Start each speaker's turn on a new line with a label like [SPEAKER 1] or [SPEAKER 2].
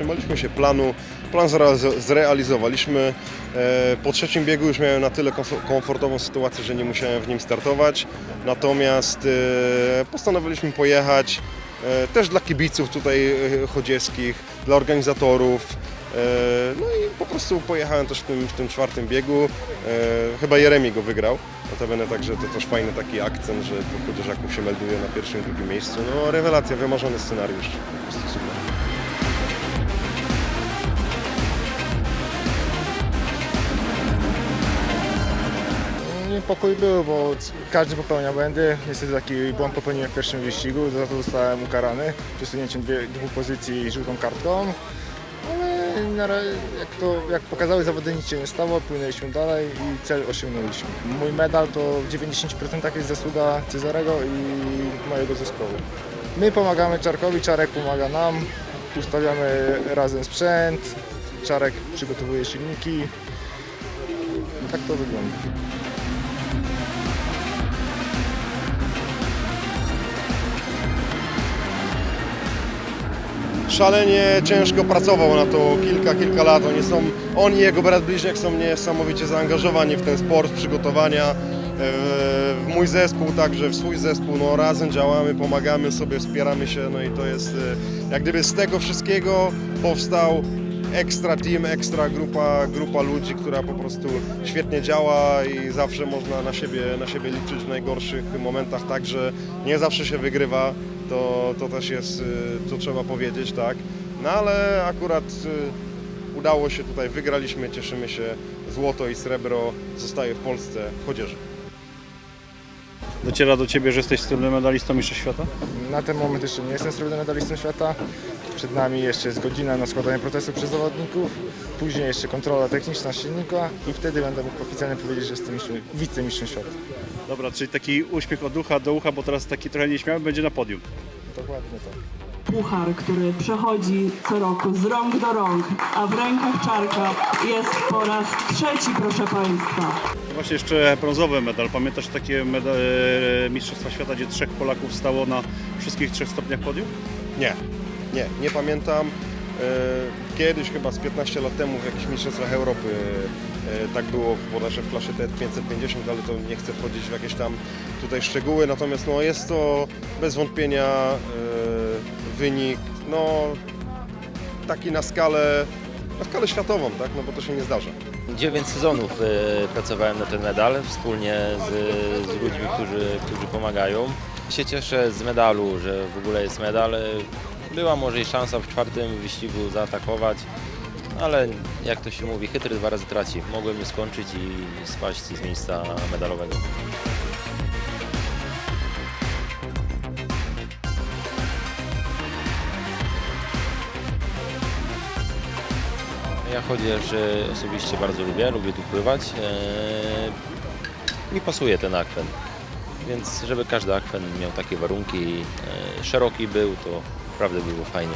[SPEAKER 1] trzymaliśmy się planu, plan zrealizo- zrealizowaliśmy. E, Po trzecim biegu już miałem na tyle komfo- komfortową sytuację, że nie musiałem w nim startować. Natomiast e, postanowiliśmy pojechać e, też dla kibiców tutaj chodzieskich, dla organizatorów. No i po prostu pojechałem też w tym, w tym czwartym biegu. Chyba Jeremi go wygrał. Notabene także to też fajny taki akcent, że dwóch chociażaków się melduje na pierwszym drugim miejscu. No rewelacja, wymarzony scenariusz. Po prostu super.
[SPEAKER 2] Niepokój był, bo każdy popełnia błędy. Niestety taki błąd popełniłem w pierwszym wyścigu, za to zostałem ukarany przesunięciem dwóch pozycji i żółtą kartką. Ale jak, to, jak pokazały zawody nic się nie stało, płynęliśmy dalej i cel osiągnęliśmy. Mój medal to w 90% jest zasługa Cezarego i mojego zespołu. My pomagamy Czarkowi, Czarek pomaga nam, ustawiamy razem sprzęt, Czarek przygotowuje silniki. Tak to wygląda.
[SPEAKER 1] Szalenie ciężko pracował na to kilka, kilka lat. Oni, są, on i jego brat bliźniak są niesamowicie zaangażowani w ten sport, przygotowania. e, W mój zespół, także w swój zespół, no razem działamy, pomagamy sobie, wspieramy się, no i to jest e, jak gdyby z tego wszystkiego powstał ekstra team, ekstra grupa, grupa ludzi, która po prostu świetnie działa i zawsze można na siebie, na siebie liczyć w najgorszych momentach, także nie zawsze się wygrywa, to, to też jest, y, to trzeba powiedzieć, tak. No ale akurat y, udało się tutaj, wygraliśmy, cieszymy się, złoto i srebro zostaje w Polsce w chodzieży.
[SPEAKER 3] Dociera do Ciebie, że jesteś srebrnym medalistą Mistrzostw Świata?
[SPEAKER 2] Na ten moment jeszcze nie jestem srebrnym medalistą świata. Przed nami jeszcze jest godzina na składanie protestu przez zawodników. Później jeszcze kontrola techniczna silnika i wtedy będę mógł oficjalnie powiedzieć, że jestem mistrzem, wicemistrzem świata.
[SPEAKER 3] Dobra, czyli taki uśmiech od ucha do ucha, bo teraz taki trochę nieśmiały będzie na podium.
[SPEAKER 2] Dokładnie tak.
[SPEAKER 4] Puchar, który przechodzi co roku z rąk do rąk, a w rękach Czarka jest po raz trzeci, proszę Państwa.
[SPEAKER 3] Właśnie jeszcze brązowy medal. Pamiętasz takie meda- e, Mistrzostwa Świata, gdzie trzech Polaków stało na wszystkich trzech stopniach podium?
[SPEAKER 1] Nie, nie, nie pamiętam. E, Kiedyś, chyba z 15 lat temu w jakichś mistrzostwach Europy e, tak było bodajże w klasie T550, ale to nie chcę wchodzić w jakieś tam tutaj szczegóły. Natomiast no, jest to bez wątpienia e, wynik no, taki na skalę, na skalę światową, tak? no bo to się nie zdarza.
[SPEAKER 5] 9 sezonów pracowałem na ten medal wspólnie z, z ludźmi, którzy, którzy pomagają. Się cieszę z medalu, że w ogóle jest medal. Była może i szansa w czwartym wyścigu zaatakować, ale jak to się mówi, chytry dwa razy traci. Mogłem nie skończyć i spaść z miejsca medalowego. Ja chodzież osobiście bardzo lubię, lubię tu pływać. E, Mi pasuje ten akwen, więc żeby każdy akwen miał takie warunki, e, szeroki był, to naprawdę było fajnie.